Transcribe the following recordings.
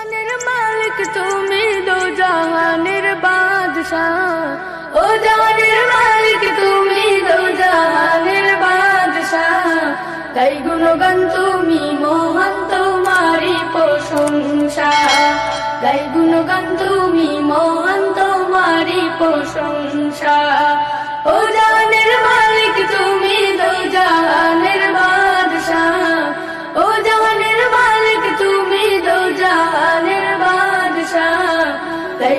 জাহানের মালিক, তুমি দো জাহানের বাদশাহ। ও জাহানের মালিক, তুমি দো জাহানের বাদশাহ। তাই গুণগান তুমি, মহান তোমারি প্রশংসা। তাই গুণগান তুমি, মহান তোমারি প্রশংসা।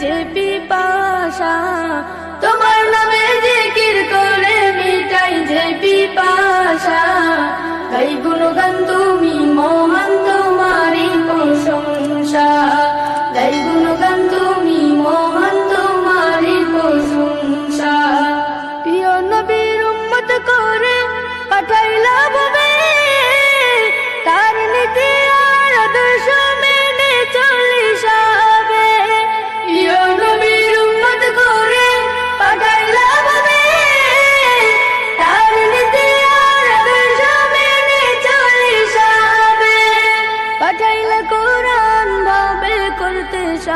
যে পিপাসা, তোমার নামে জিকির করে মিটাই যে পিপাসা। তাই গুণগান তুমি মহান তোমারি প্রশংসা। তাই গুণগান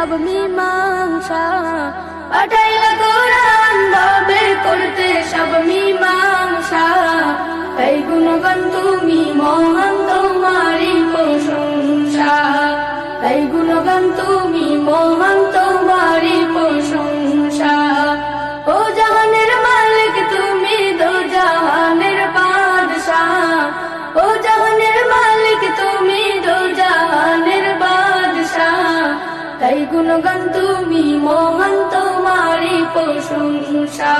সব মীমাংসা। পাঠাইলা কোরআন ভাবে করতে সব মীমাংসা। গুণগান তুমি মহান তোমারি প্রশংসা।